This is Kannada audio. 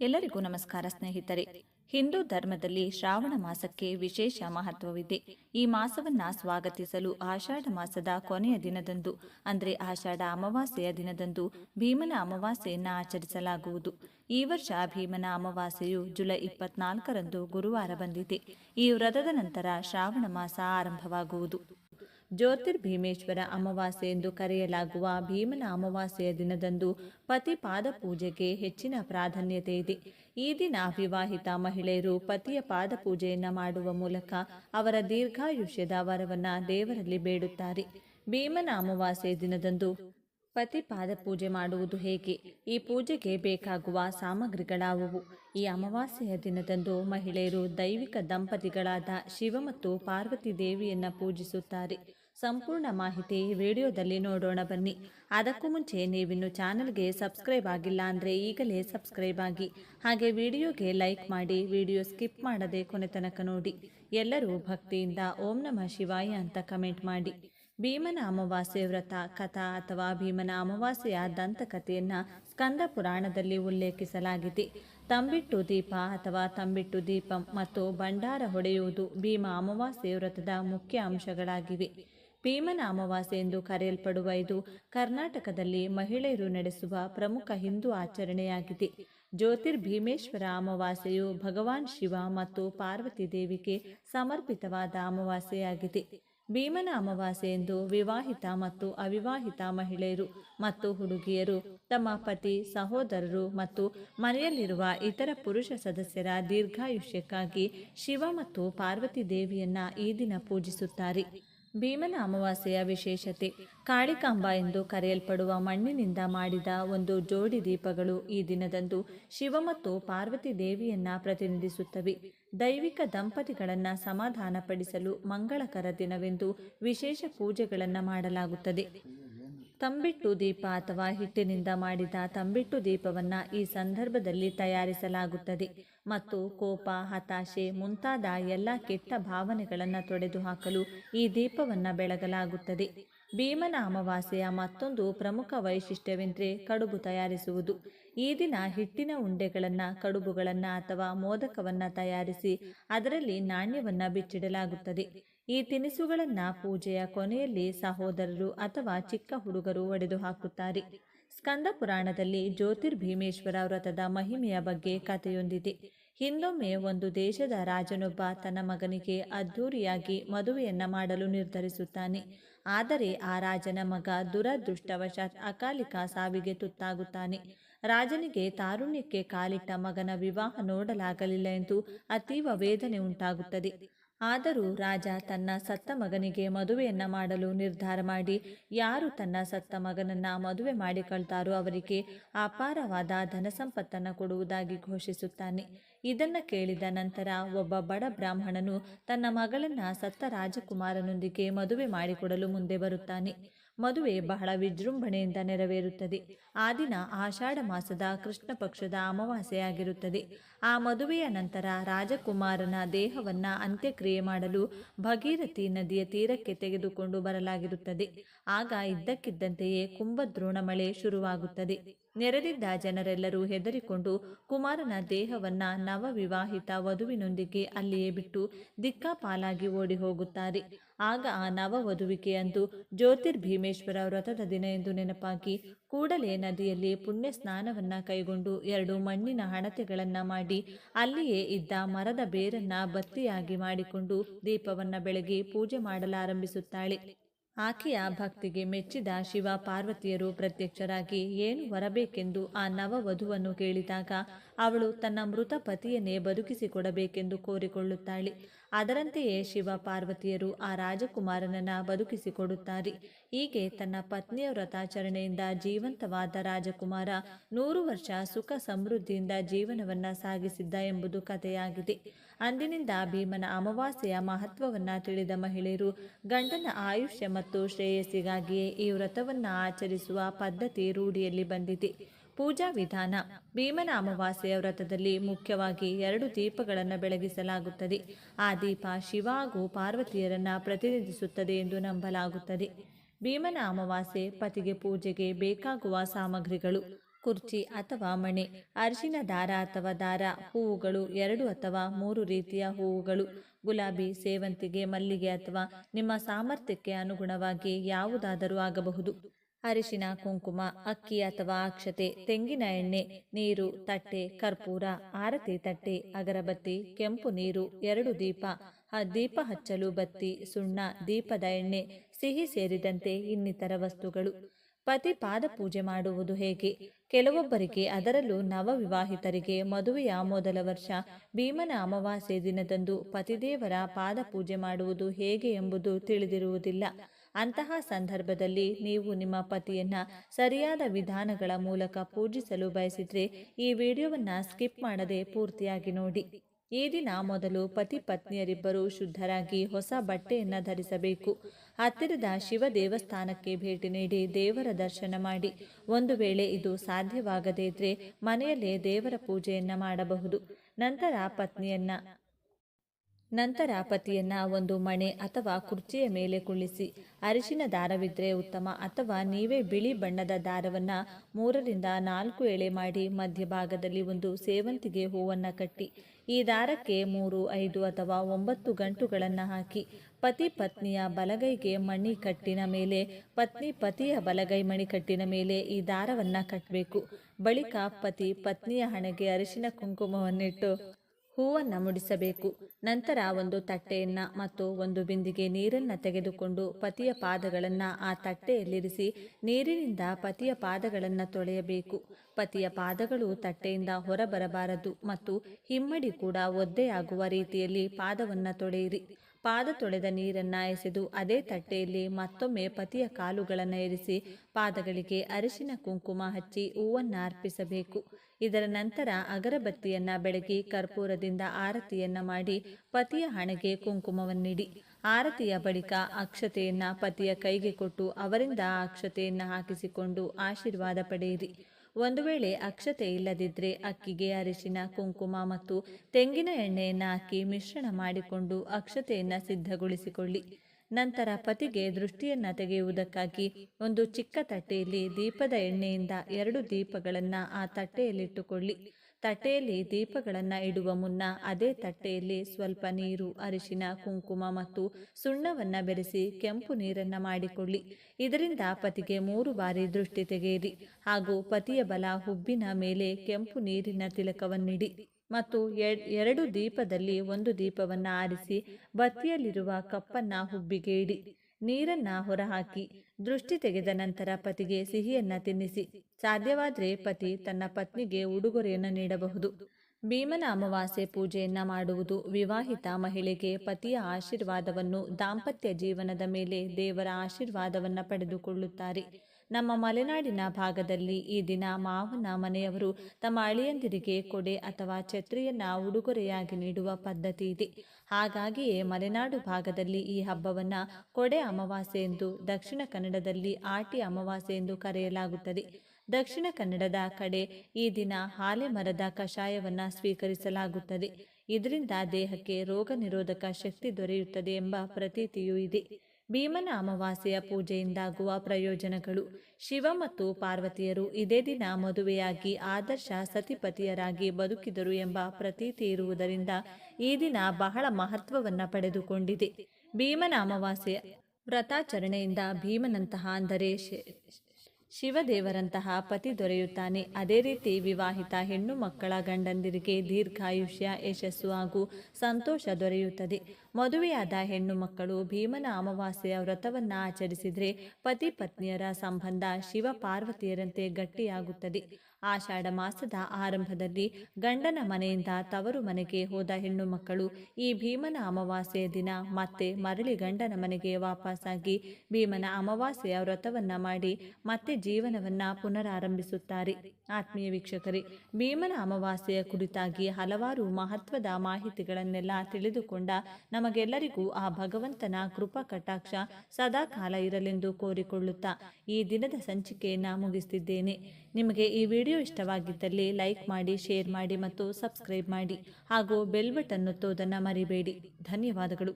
ಎಲ್ಲರಿಗೂ ನಮಸ್ಕಾರ ಸ್ನೇಹಿತರೆ. ಹಿಂದೂ ಧರ್ಮದಲ್ಲಿ ಶ್ರಾವಣ ಮಾಸಕ್ಕೆ ವಿಶೇಷ ಮಹತ್ವವಿದೆ. ಈ ಮಾಸವನ್ನ ಸ್ವಾಗತಿಸಲು ಆಷಾಢ ಮಾಸದ ಕೊನೆಯ ದಿನದಂದು, ಅಂದರೆ ಆಷಾಢ ಅಮಾವಾಸ್ಯೆಯ ದಿನದಂದು ಭೀಮನ ಅಮಾವಾಸ್ಯೆಯನ್ನು ಆಚರಿಸಲಾಗುವುದು. ಈ ವರ್ಷ ಭೀಮನ ಅಮಾವಾಸ್ಯೆಯು ಜುಲೈ ಇಪ್ಪತ್ನಾಲ್ಕರಂದು ಗುರುವಾರ ಬಂದಿದೆ. ಈ ವ್ರತದ ನಂತರ ಶ್ರಾವಣ ಮಾಸ ಆರಂಭವಾಗುವುದು. ಜ್ಯೋತಿರ್ಭೀಮೇಶ್ವರ ಅಮಾವಾಸ್ಯೆ ಎಂದು ಕರೆಯಲಾಗುವ ಭೀಮನ ಅಮಾವಾಸ್ಯೆಯ ದಿನದಂದು ಪತಿ ಪಾದ ಪೂಜೆಗೆ ಹೆಚ್ಚಿನ ಪ್ರಾಧಾನ್ಯತೆ ಇದೆ. ಈ ದಿನ ವಿವಾಹಿತ ಮಹಿಳೆಯರು ಪತಿಯ ಪಾದ ಪೂಜೆಯನ್ನು ಮಾಡುವ ಮೂಲಕ ಅವರ ದೀರ್ಘಾಯುಷ್ಯದ ವರವನ್ನು ದೇವರಲ್ಲಿ ಬೇಡುತ್ತಾರೆ. ಭೀಮನ ಅಮಾವಾಸ್ಯೆ ದಿನದಂದು ಪತಿ ಪಾದ ಪೂಜೆ ಮಾಡುವುದು ಹೇಗೆ? ಈ ಪೂಜೆಗೆ ಬೇಕಾಗುವ ಸಾಮಗ್ರಿಗಳಾವುವು? ಈ ಅಮಾವಾಸ್ಯೆಯ ದಿನದಂದು ಮಹಿಳೆಯರು ದೈವಿಕ ದಂಪತಿಗಳಾದ ಶಿವ ಮತ್ತು ಪಾರ್ವತಿ ದೇವಿಯನ್ನು ಪೂಜಿಸುತ್ತಾರೆ. ಸಂಪೂರ್ಣ ಮಾಹಿತಿ ವಿಡಿಯೋದಲ್ಲಿ ನೋಡೋಣ ಬನ್ನಿ. ಅದಕ್ಕೂ ಮುಂಚೆ ನೀವಿನ್ನು ಚಾನಲ್ಗೆ ಸಬ್ಸ್ಕ್ರೈಬ್ ಆಗಿಲ್ಲ ಅಂದರೆ ಈಗಲೇ ಸಬ್ಸ್ಕ್ರೈಬ್ ಆಗಿ. ಹಾಗೆ ವಿಡಿಯೋಗೆ ಲೈಕ್ ಮಾಡಿ ವಿಡಿಯೋ ಸ್ಕಿಪ್ ಮಾಡದೆ ಕೊನೆ ತನಕ ನೋಡಿ. ಎಲ್ಲರೂ ಭಕ್ತಿಯಿಂದ ಓಂ ನಮಃ ಶಿವಾಯ ಅಂತ ಕಮೆಂಟ್ ಮಾಡಿ. ಭೀಮನ ಅಮಾವಾಸ್ಯೆ ವ್ರತ, ಕಥಾ ಅಥವಾ ಭೀಮನ ಅಮಾವಾಸ್ಯೆಯ ದಂತಕಥೆಯನ್ನ ಸ್ಕಂದ ಪುರಾಣದಲ್ಲಿ ಉಲ್ಲೇಖಿಸಲಾಗಿದೆ. ತಂಬಿಟ್ಟು ದೀಪ ಅಥವಾ ತಂಬಿಟ್ಟು ದೀಪಂ ಮತ್ತು ಭಂಡಾರ ಹೊಡೆಯುವುದು ಭೀಮ ಅಮಾವಾಸ್ಯೆ ವ್ರತದ ಮುಖ್ಯ ಅಂಶಗಳಾಗಿವೆ. ಭೀಮನ ಅಮಾವಾಸ್ಯೆ ಎಂದು ಕರೆಯಲ್ಪಡುವ ಇದು ಕರ್ನಾಟಕದಲ್ಲಿ ಮಹಿಳೆಯರು ನಡೆಸುವ ಪ್ರಮುಖ ಹಿಂದೂ ಆಚರಣೆಯಾಗಿದೆ. ಜ್ಯೋತಿರ್ಭೀಮೇಶ್ವರ ಅಮಾವಾಸ್ಯೆಯು ಭಗವಾನ್ ಶಿವ ಮತ್ತು ಪಾರ್ವತಿ ದೇವಿಗೆ ಸಮರ್ಪಿತವಾದ ಅಮಾವಾಸ್ಯೆಯಾಗಿದೆ. ಭೀಮನ ಅಮಾವಾಸ್ಯೆ ಎಂದು ವಿವಾಹಿತ ಮತ್ತು ಅವಿವಾಹಿತ ಮಹಿಳೆಯರು ಮತ್ತು ಹುಡುಗಿಯರು, ತಮ್ಮ ಪತಿ, ಸಹೋದರರು ಮತ್ತು ಮನೆಯಲ್ಲಿರುವ ಇತರ ಪುರುಷ ಸದಸ್ಯರ ದೀರ್ಘಾಯುಷ್ಯಕ್ಕಾಗಿ ಶಿವ ಮತ್ತು ಪಾರ್ವತಿ ದೇವಿಯನ್ನ ಈ ದಿನ ಪೂಜಿಸುತ್ತಾರೆ. ಭೀಮನ ಅಮಾವಾಸ್ಯೆಯ ವಿಶೇಷತೆ. ಕಾಳಿಕಾಂಬ ಎಂದು ಕರೆಯಲ್ಪಡುವ ಮಣ್ಣಿನಿಂದ ಮಾಡಿದ ಒಂದು ಜೋಡಿ ದೀಪಗಳು ಈ ದಿನದಂದು ಶಿವ ಮತ್ತು ಪಾರ್ವತಿ ದೇವಿಯನ್ನ ಪ್ರತಿನಿಧಿಸುತ್ತವೆ. ದೈವಿಕ ದಂಪತಿಗಳನ್ನು ಸಮಾಧಾನಪಡಿಸಲು ಮಂಗಳಕರ ದಿನವೆಂದು ವಿಶೇಷ ಪೂಜೆಗಳನ್ನು ಮಾಡಲಾಗುತ್ತದೆ. ತಂಬಿಟ್ಟು ದೀಪ ಅಥವಾ ಹಿಟ್ಟಿನಿಂದ ಮಾಡಿದ ತಂಬಿಟ್ಟು ದೀಪವನ್ನು ಈ ಸಂದರ್ಭದಲ್ಲಿ ತಯಾರಿಸಲಾಗುತ್ತದೆ ಮತ್ತು ಕೋಪ, ಹತಾಶೆ ಮುಂತಾದ ಎಲ್ಲ ಕೆಟ್ಟ ಭಾವನೆಗಳನ್ನು ತೊಡೆದುಹಾಕಲು ಈ ದೀಪವನ್ನು ಬೆಳಗಲಾಗುತ್ತದೆ. ಭೀಮನ ಅಮಾವಾಸ್ಯೆಯ ಮತ್ತೊಂದು ಪ್ರಮುಖ ವೈಶಿಷ್ಟ್ಯವೆಂದರೆ ಕಡುಬು ತಯಾರಿಸುವುದು. ಈ ದಿನ ಹಿಟ್ಟಿನ ಉಂಡೆಗಳನ್ನು, ಕಡುಬುಗಳನ್ನು ಅಥವಾ ಮೋದಕವನ್ನು ತಯಾರಿಸಿ ಅದರಲ್ಲಿ ನಾಣ್ಯವನ್ನು ಬಿಚ್ಚಿಡಲಾಗುತ್ತದೆ. ಈ ತಿನಿಸುಗಳನ್ನು ಪೂಜೆಯ ಕೊನೆಯಲ್ಲಿ ಸಹೋದರರು ಅಥವಾ ಚಿಕ್ಕ ಹುಡುಗರು ಒಡೆದು ಹಾಕುತ್ತಾರೆ. ಸ್ಕಂದ ಪುರಾಣದಲ್ಲಿ ಜ್ಯೋತಿರ್ಭೀಮೇಶ್ವರ ವ್ರತದ ಮಹಿಮೆಯ ಬಗ್ಗೆ ಕಥೆಯೊಂದಿದೆ. ಹಿಂದೊಮ್ಮೆ ಒಂದು ದೇಶದ ರಾಜನೊಬ್ಬ ತನ್ನ ಮಗನಿಗೆ ಅದ್ಧೂರಿಯಾಗಿ ಮದುವೆಯನ್ನ ಮಾಡಲು ನಿರ್ಧರಿಸುತ್ತಾನೆ. ಆದರೆ ಆ ರಾಜನ ಮಗ ದುರದೃಷ್ಟವಶಾತ್ ಅಕಾಲಿಕ ಸಾವಿಗೆ ತುತ್ತಾಗುತ್ತಾನೆ. ರಾಜನಿಗೆ ತಾರುಣ್ಯಕ್ಕೆ ಕಾಲಿಟ್ಟ ಮಗನ ವಿವಾಹ ನೋಡಲಾಗಲಿಲ್ಲ ಎಂದು ಅತೀವ ವೇದನೆ ಉಂಟಾಗುತ್ತದೆ. ಆದರೂ ರಾಜ ತನ್ನ ಸತ್ತ ಮಗನಿಗೆ ಮದುವೆಯನ್ನು ಮಾಡಲು ನಿರ್ಧಾರ ಮಾಡಿ, ಯಾರು ತನ್ನ ಸತ್ತ ಮಗನನ್ನ ಮದುವೆ ಮಾಡಿಕೊಳ್ತಾರೋ ಅವರಿಗೆ ಅಪಾರವಾದ ಧನಸಂಪತ್ತನ್ನು ಕೊಡುವುದಾಗಿ ಘೋಷಿಸುತ್ತಾನೆ. ಇದನ್ನು ಕೇಳಿದ ನಂತರ ಒಬ್ಬ ಬಡ ಬ್ರಾಹ್ಮಣನು ತನ್ನ ಮಗಳನ್ನ ಸತ್ತ ರಾಜಕುಮಾರನೊಂದಿಗೆ ಮದುವೆ ಮಾಡಿಕೊಡಲು ಮುಂದೆ ಬರುತ್ತಾನೆ. ಮದುವೆ ಬಹಳ ವಿಜೃಂಭಣೆಯಿಂದ ನೆರವೇರುತ್ತದೆ. ಆ ದಿನ ಆಷಾಢ ಮಾಸದ ಕೃಷ್ಣ ಪಕ್ಷದ ಅಮಾವಾಸ್ಯೆಯಾಗಿರುತ್ತದೆ. ಆ ಮದುವೆಯ ನಂತರ ರಾಜಕುಮಾರನ ದೇಹವನ್ನ ಅಂತ್ಯಕ್ರಿಯೆ ಮಾಡಲು ಭಗೀರಥಿ ನದಿಯ ತೀರಕ್ಕೆ ತೆಗೆದುಕೊಂಡು ಬರಲಾಗಿರುತ್ತದೆ. ಆಗ ಇದ್ದಕ್ಕಿದ್ದಂತೆಯೇ ಕುಂಭದ್ರೋಣ ಮಳೆ ಶುರುವಾಗುತ್ತದೆ. ನೆರೆದಿದ್ದ ಜನರೆಲ್ಲರೂ ಹೆದರಿಕೊಂಡು ಕುಮಾರನ ದೇಹವನ್ನ ನವವಿವಾಹಿತ ವಧುವಿನೊಂದಿಗೆ ಅಲ್ಲಿಯೇ ಬಿಟ್ಟು ದಿಕ್ಕಾಪಾಲಾಗಿ ಓಡಿ ಹೋಗುತ್ತಾರೆ ಆಗ ಆ ನವ ವಧುವಿಕೆಯಂದು ಜ್ಯೋತಿರ್ಭೀಮೇಶ್ವರ ವ್ರತದ ದಿನ ಎಂದು ನೆನಪಾಗಿ ಕೂಡಲೇ ನದಿಯಲ್ಲಿ ಪುಣ್ಯ ಸ್ನಾನವನ್ನ ಕೈಗೊಂಡು ಎರಡು ಮಣ್ಣಿನ ಹಣತೆಗಳನ್ನ ಮಾಡಿ ಅಲ್ಲಿಯೇ ಇದ್ದ ಮರದ ಬೇರನ್ನ ಬತ್ತಿಯಾಗಿ ಮಾಡಿಕೊಂಡು ದೀಪವನ್ನ ಬೆಳಗಿ ಪೂಜೆ ಮಾಡಲಾರಂಭಿಸುತ್ತಾಳೆ. ಆಕೆಯ ಭಕ್ತಿಗೆ ಮೆಚ್ಚಿದ ಶಿವ ಪಾರ್ವತಿಯರು ಪ್ರತ್ಯಕ್ಷರಾಗಿ ಏನು ಬರಬೇಕೆಂದು ಆ ನವವಧುವನ್ನು ಕೇಳಿದಾಗ ಅವಳು ತನ್ನ ಮೃತ ಪತಿಯನ್ನೇ ಬದುಕಿಸಿಕೊಡಬೇಕೆಂದು ಕೋರಿಕೊಳ್ಳುತ್ತಾಳೆ. ಅದರಂತೆಯೇ ಶಿವ ಪಾರ್ವತಿಯರು ಆ ರಾಜಕುಮಾರನನ್ನ ಬದುಕಿಸಿಕೊಡುತ್ತಾರೆ. ಹೀಗೆ ತನ್ನ ಪತ್ನಿಯ ವ್ರತಾಚರಣೆಯಿಂದ ಜೀವಂತವಾದ ರಾಜಕುಮಾರ ನೂರು ವರ್ಷ ಸುಖ ಸಮೃದ್ಧಿಯಿಂದ ಜೀವನವನ್ನ ಸಾಗಿಸಿದ್ದ ಎಂಬುದು ಕಥೆಯಾಗಿದೆ. ಅಂದಿನಿಂದ ಭೀಮನ ಅಮಾವಾಸ್ಯೆಯ ಮಹತ್ವವನ್ನ ತಿಳಿದ ಮಹಿಳೆಯರು ಗಂಡನ ಆಯುಷ್ಯ ಮತ್ತು ಶ್ರೇಯಸ್ಸಿಗಾಗಿಯೇ ಈ ವ್ರತವನ್ನು ಆಚರಿಸುವ ಪದ್ಧತಿ ರೂಢಿಯಲ್ಲಿ ಬಂದಿದೆ. ಪೂಜಾ ವಿಧಾನ. ಭೀಮನ ಅಮಾವಾಸ್ಯೆಯ ವ್ರತದಲ್ಲಿ ಮುಖ್ಯವಾಗಿ ಎರಡು ದೀಪಗಳನ್ನು ಬೆಳಗಿಸಲಾಗುತ್ತದೆ. ಆ ದೀಪ ಶಿವ ಹಾಗೂ ಪಾರ್ವತಿಯರನ್ನ ಪ್ರತಿನಿಧಿಸುತ್ತದೆ ಎಂದು ನಂಬಲಾಗುತ್ತದೆ. ಭೀಮನ ಅಮಾವಾಸ್ಯೆ ಪತಿಗೆ ಪೂಜೆಗೆ ಬೇಕಾಗುವ ಸಾಮಗ್ರಿಗಳು, ಕುರ್ಚಿ ಅಥವಾ ಮಣೆ, ಅರಿಶಿನ ದಾರ ಅಥವಾ ದಾರ, ಹೂವುಗಳು ಎರಡು ಅಥವಾ ಮೂರು ರೀತಿಯ ಹೂವುಗಳು, ಗುಲಾಬಿ, ಸೇವಂತಿಗೆ, ಮಲ್ಲಿಗೆ ಅಥವಾ ನಿಮ್ಮ ಸಾಮರ್ಥ್ಯಕ್ಕೆ ಅನುಗುಣವಾಗಿ ಯಾವುದಾದರೂ ಆಗಬಹುದು. ಅರಿಶಿನ, ಕುಂಕುಮ, ಅಕ್ಕಿ ಅಥವಾ ಅಕ್ಷತೆ, ತೆಂಗಿನ ಎಣ್ಣೆ, ನೀರು, ತಟ್ಟೆ, ಕರ್ಪೂರ, ಆರತಿ ತಟ್ಟೆ, ಅಗರಬತ್ತಿ, ಕೆಂಪು ನೀರು, ಎರಡು ದೀಪ ಆ ದೀಪ ಹಚ್ಚಲು ಬತ್ತಿ, ಸುಣ್ಣ, ದೀಪದ ಎಣ್ಣೆ, ಸಿಹಿ ಸೇರಿದಂತೆ ಇನ್ನಿತರ ವಸ್ತುಗಳು. ಪತಿ ಪಾದ ಪೂಜೆ ಮಾಡುವುದು ಹೇಗೆ? ಕೆಲವೊಬ್ಬರಿಗೆ ಅದರಲ್ಲೂ ನವವಿವಾಹಿತರಿಗೆ ಮದುವೆಯ ಮೊದಲ ವರ್ಷ, ಭೀಮನ ಅಮಾವಾಸ್ಯೆ ದಿನದಂದು ಪತಿದೇವರ ಪಾದ ಪೂಜೆ ಮಾಡುವುದು ಹೇಗೆ ಎಂಬುದು ತಿಳಿದಿರುವುದಿಲ್ಲ. ಅಂತಹ ಸಂದರ್ಭದಲ್ಲಿ ನೀವು ನಿಮ್ಮ ಪತಿಯನ್ನ ಸರಿಯಾದ ವಿಧಾನಗಳ ಮೂಲಕ ಪೂಜಿಸಲು ಬಯಸಿದ್ರೆ ಈ ವಿಡಿಯೋವನ್ನ ಸ್ಕಿಪ್ ಮಾಡದೆ ಪೂರ್ತಿಯಾಗಿ ನೋಡಿ. ಈ ದಿನ ಮೊದಲು ಪತಿ ಪತ್ನಿಯರಿಬ್ಬರು ಶುದ್ಧರಾಗಿ ಹೊಸ ಬಟ್ಟೆಯನ್ನು ಧರಿಸಬೇಕು. ಹತ್ತಿರದ ಶಿವ ದೇವಸ್ಥಾನಕ್ಕೆ ಭೇಟಿ ನೀಡಿ ದೇವರ ದರ್ಶನ ಮಾಡಿ. ಒಂದು ವೇಳೆ ಇದು ಸಾಧ್ಯವಾಗದೇ ಇದ್ರೆ ಮನೆಯಲ್ಲೇ ದೇವರ ಪೂಜೆಯನ್ನ ಮಾಡಬಹುದು. ನಂತರ ಪತ್ನಿಯನ್ನ ನಂತರ ಪತಿಯನ್ನ ಒಂದು ಮಣೆ ಅಥವಾ ಕುರ್ಚಿಯ ಮೇಲೆ ಕುಳ್ಳಿಸಿ, ಅರಿಶಿನ ದಾರವಿದ್ರೆ ಉತ್ತಮ ಅಥವಾ ನೀವೇ ಬಿಳಿ ಬಣ್ಣದ ದಾರವನ್ನ ಮೂರರಿಂದ ನಾಲ್ಕು ಎಳೆ ಮಾಡಿ ಮಧ್ಯಭಾಗದಲ್ಲಿ ಒಂದು ಸೇವಂತಿಗೆ ಹೂವನ್ನ ಕಟ್ಟಿ, ಈ ದಾರಕ್ಕೆ ಮೂರು, ಐದು ಅಥವಾ ಒಂಬತ್ತು ಗಂಟುಗಳನ್ನು ಹಾಕಿ, ಪತಿ ಪತ್ನಿಯ ಬಲಗೈಗೆ ಮಣಿಕಟ್ಟಿನ ಮೇಲೆ, ಪತ್ನಿ ಪತಿಯ ಬಲಗೈ ಮಣಿಕಟ್ಟಿನ ಮೇಲೆ ಈ ದಾರವನ್ನ ಕಟ್ಟಬೇಕು ಬಳಿಕ ಪತಿ ಪತ್ನಿಯ ಹಣೆಗೆ ಅರಿಶಿನ ಕುಂಕುಮವನ್ನಿಟ್ಟು ಹೂವನ್ನು ಮುಡಿಸಬೇಕು. ನಂತರ ಒಂದು ತಟ್ಟೆಯನ್ನು ಮತ್ತು ಒಂದು ಬಿಂದಿಗೆ ನೀರನ್ನು ತೆಗೆದುಕೊಂಡು ಪತಿಯ ಪಾದಗಳನ್ನು ಆ ತಟ್ಟೆಯಲ್ಲಿರಿಸಿ ನೀರಿನಿಂದ ಪತಿಯ ಪಾದಗಳನ್ನು ತೊಳೆಯಬೇಕು. ಪತಿಯ ಪಾದಗಳು ತಟ್ಟೆಯಿಂದ ಹೊರಬರಬಾರದು ಮತ್ತು ಹಿಮ್ಮಡಿ ಕೂಡ ಒದ್ದೆಯಾಗುವ ರೀತಿಯಲ್ಲಿ ಪಾದವನ್ನು ತೊಳೆಯಿರಿ. ಪಾದ ತೊಳೆದ ನೀರನ್ನು ಎಸೆದು ಅದೇ ತಟ್ಟೆಯಲ್ಲಿ ಮತ್ತೊಮ್ಮೆ ಪತಿಯ ಕಾಲುಗಳನ್ನು ಇರಿಸಿ ಪಾದಗಳಿಗೆ ಅರಿಶಿನ ಕುಂಕುಮ ಹಚ್ಚಿ ಹೂವನ್ನು ಅರ್ಪಿಸಬೇಕು. ಇದರ ನಂತರ ಅಗರಬತ್ತಿಯನ್ನ ಬೆಳಗಿ ಕರ್ಪೂರದಿಂದ ಆರತಿಯನ್ನ ಮಾಡಿ ಪತಿಯ ಹಣೆಗೆ ಕುಂಕುಮವನ್ನಿಡಿ. ಆರತಿಯ ಬಳಿಕ ಅಕ್ಷತೆಯನ್ನ ಪತಿಯ ಕೈಗೆ ಕೊಟ್ಟು ಅವರಿಂದ ಆ ಅಕ್ಷತೆಯನ್ನ ಹಾಕಿಸಿಕೊಂಡು ಆಶೀರ್ವಾದ ಪಡೆಯಿರಿ. ಒಂದು ವೇಳೆ ಅಕ್ಷತೆ ಇಲ್ಲದಿದ್ದರೆ ಅಕ್ಕಿಗೆ ಅರಿಶಿನ, ಕುಂಕುಮ ಮತ್ತು ತೆಂಗಿನ ಎಣ್ಣೆಯನ್ನು ಹಾಕಿ ಮಿಶ್ರಣ ಮಾಡಿಕೊಂಡು ಅಕ್ಷತೆಯನ್ನು ಸಿದ್ಧಗೊಳಿಸಿಕೊಳ್ಳಿ. ನಂತರ ಪತಿಗೆ ದೃಷ್ಟಿಯನ್ನು ತೆಗೆಯುವುದಕ್ಕಾಗಿ ಒಂದು ಚಿಕ್ಕ ತಟ್ಟೆಯಲ್ಲಿ ದೀಪದ ಎಣ್ಣೆಯಿಂದ ಎರಡು ದೀಪಗಳನ್ನು ಆ ತಟ್ಟೆಯಲ್ಲಿಟ್ಟುಕೊಳ್ಳಿ. ತಟ್ಟೆಯಲ್ಲಿ ದೀಪಗಳನ್ನು ಇಡುವ ಮುನ್ನ ಅದೇ ತಟ್ಟೆಯಲ್ಲಿ ಸ್ವಲ್ಪ ನೀರು, ಅರಿಶಿನ, ಕುಂಕುಮ ಮತ್ತು ಸುಣ್ಣವನ್ನು ಬೆರೆಸಿ ಕೆಂಪು ನೀರನ್ನು ಮಾಡಿಕೊಳ್ಳಿ. ಇದರಿಂದ ಪತಿಗೆ ಮೂರು ಬಾರಿ ದೃಷ್ಟಿ ತೆಗೆಯಿರಿ ಹಾಗೂ ಪತಿಯ ಬಲ ಹುಬ್ಬಿನ ಮೇಲೆ ಕೆಂಪು ನೀರಿನ ತಿಲಕವನ್ನಿಡಿ ಮತ್ತು ಎರಡು ದೀಪದಲ್ಲಿ ಒಂದು ದೀಪವನ್ನು ಆರಿಸಿ ಬತ್ತಿಯಲ್ಲಿರುವ ಕಪ್ಪನ್ನ ಹುಬ್ಬಿಗೆ ಇಡಿ. ನೀರನ್ನ ಹೊರಹಾಕಿ ದೃಷ್ಟಿ ತೆಗೆದ ನಂತರ ಪತಿಗೆ ಸಿಹಿಯನ್ನ ತಿನ್ನಿಸಿ. ಸಾಧ್ಯವಾದರೆ ಪತಿ ತನ್ನ ಪತ್ನಿಗೆ ಉಡುಗೊರೆಯನ್ನು ನೀಡಬಹುದು. ಭೀಮನ ಅಮಾವಾಸ್ಯೆ ಪೂಜೆಯನ್ನ ಮಾಡುವುದು ವಿವಾಹಿತ ಮಹಿಳೆಗೆ ಪತಿಯ ಆಶೀರ್ವಾದವನ್ನು ದಾಂಪತ್ಯ ಜೀವನದ ಮೇಲೆ ದೇವರ ಆಶೀರ್ವಾದವನ್ನು ಪಡೆದುಕೊಳ್ಳುತ್ತಾರೆ. ನಮ್ಮ ಮಲೆನಾಡಿನ ಭಾಗದಲ್ಲಿ ಈ ದಿನ ಮಾವನ ಮನೆಯವರು ತಮ್ಮ ಅಳಿಯಂದಿರಿಗೆ ಕೊಡೆ ಅಥವಾ ಛತ್ರಿಯನ್ನ ಉಡುಗೊರೆಯಾಗಿ ನೀಡುವ ಪದ್ಧತಿ ಇದೆ. ಹಾಗಾಗಿಯೇ ಮಲೆನಾಡು ಭಾಗದಲ್ಲಿ ಈ ಹಬ್ಬವನ್ನ ಕೊಡೆ ಅಮಾವಾಸ್ಯೆ ಎಂದು, ದಕ್ಷಿಣ ಕನ್ನಡದಲ್ಲಿ ಆಟಿ ಅಮಾವಾಸ್ಯೆ ಎಂದು ಕರೆಯಲಾಗುತ್ತದೆ. ದಕ್ಷಿಣ ಕನ್ನಡದ ಕಡೆ ಈ ದಿನ ಹಾಲೆ ಮರದ ಕಷಾಯವನ್ನ ಸ್ವೀಕರಿಸಲಾಗುತ್ತದೆ. ಇದರಿಂದ ದೇಹಕ್ಕೆ ರೋಗ ನಿರೋಧಕ ಶಕ್ತಿ ದೊರೆಯುತ್ತದೆ ಎಂಬ ಪ್ರತೀತಿಯೂ ಇದೆ. ಭೀಮನ ಅಮಾವಾಸ್ಯೆಯ ಪೂಜೆಯಿಂದಾಗುವ ಪ್ರಯೋಜನಗಳು. ಶಿವ ಮತ್ತು ಪಾರ್ವತಿಯರು ಇದೇ ದಿನ ಮದುವೆಯಾಗಿ ಆದರ್ಶ ಸತಿಪತಿಯರಾಗಿ ಬದುಕಿದರು ಎಂಬ ಪ್ರತೀತಿ ಇರುವುದರಿಂದ ಈ ದಿನ ಬಹಳ ಮಹತ್ವವನ್ನು ಪಡೆದುಕೊಂಡಿದೆ. ಭೀಮನ ಅಮಾವಾಸ್ಯೆ ವ್ರತಾಚರಣೆಯಿಂದ ಭೀಮನಂತಹ ಅಂದರೆ ಶಿವದೇವರಂತಹ ಪತಿ ದೊರೆಯುತ್ತಾನೆ. ಅದೇ ರೀತಿ ವಿವಾಹಿತ ಹೆಣ್ಣು ಮಕ್ಕಳ ಗಂಡಂದಿರಿಗೆ ದೀರ್ಘಾಯುಷ್ಯ, ಯಶಸ್ಸು ಹಾಗೂ ಸಂತೋಷ ದೊರೆಯುತ್ತದೆ. ಮದುವೆಯಾದ ಹೆಣ್ಣು ಮಕ್ಕಳು ಭೀಮನ ಅಮಾವಾಸ್ಯೆಯ ವ್ರತವನ್ನು ಆಚರಿಸಿದರೆ ಪತಿ ಪತ್ನಿಯರ ಸಂಬಂಧ ಶಿವ ಪಾರ್ವತಿಯರಂತೆ ಗಟ್ಟಿಯಾಗುತ್ತದೆ. ಆಷಾಢ ಮಾಸದ ಆರಂಭದಲ್ಲಿ ಗಂಡನ ಮನೆಯಿಂದ ತವರು ಮನೆಗೆ ಹೋದ ಹೆಣ್ಣು ಮಕ್ಕಳು ಈ ಭೀಮನ ಅಮಾವಾಸ್ಯೆಯ ದಿನ ಮತ್ತೆ ಮರಳಿ ಗಂಡನ ಮನೆಗೆ ವಾಪಸ್ಸಾಗಿ ಭೀಮನ ಅಮಾವಾಸ್ಯೆಯ ವ್ರತವನ್ನ ಮಾಡಿ ಮತ್ತೆ ಜೀವನವನ್ನ ಪುನರಾರಂಭಿಸುತ್ತಾರೆ. ಆತ್ಮೀಯ ವೀಕ್ಷಕರೇ, ಭೀಮನ ಅಮಾವಾಸ್ಯೆಯ ಕುರಿತಾಗಿ ಹಲವಾರು ಮಹತ್ವದ ಮಾಹಿತಿಗಳನ್ನೆಲ್ಲ ತಿಳಿದುಕೊಂಡ ನಮಗೆಲ್ಲರಿಗೂ ಆ ಭಗವಂತನ ಕೃಪಾ ಕಟಾಕ್ಷ ಸದಾ ಕಾಲ ಇರಲೆಂದು ಕೋರಿಕೊಳ್ಳುತ್ತಾ ಈ ದಿನದ ಸಂಚಿಕೆಯನ್ನು ಮುಗಿಸ್ತಿದ್ದೇನೆ. ನಿಮಗೆ ಈ ವಿಡಿಯೋ ಇಷ್ಟವಾಗಿದ್ದಲ್ಲಿ ಲೈಕ್ ಮಾಡಿ ಶೇರ್ ಮಾಡಿ ಮತ್ತು ಸಬ್ಸ್ಕ್ರೈಬ್ ಮಾಡಿ ಹಾಗೂ ಬೆಲ್ ಬಟನ್ ಮರಿಬೇಡಿ. ಧನ್ಯವಾದಗಳು.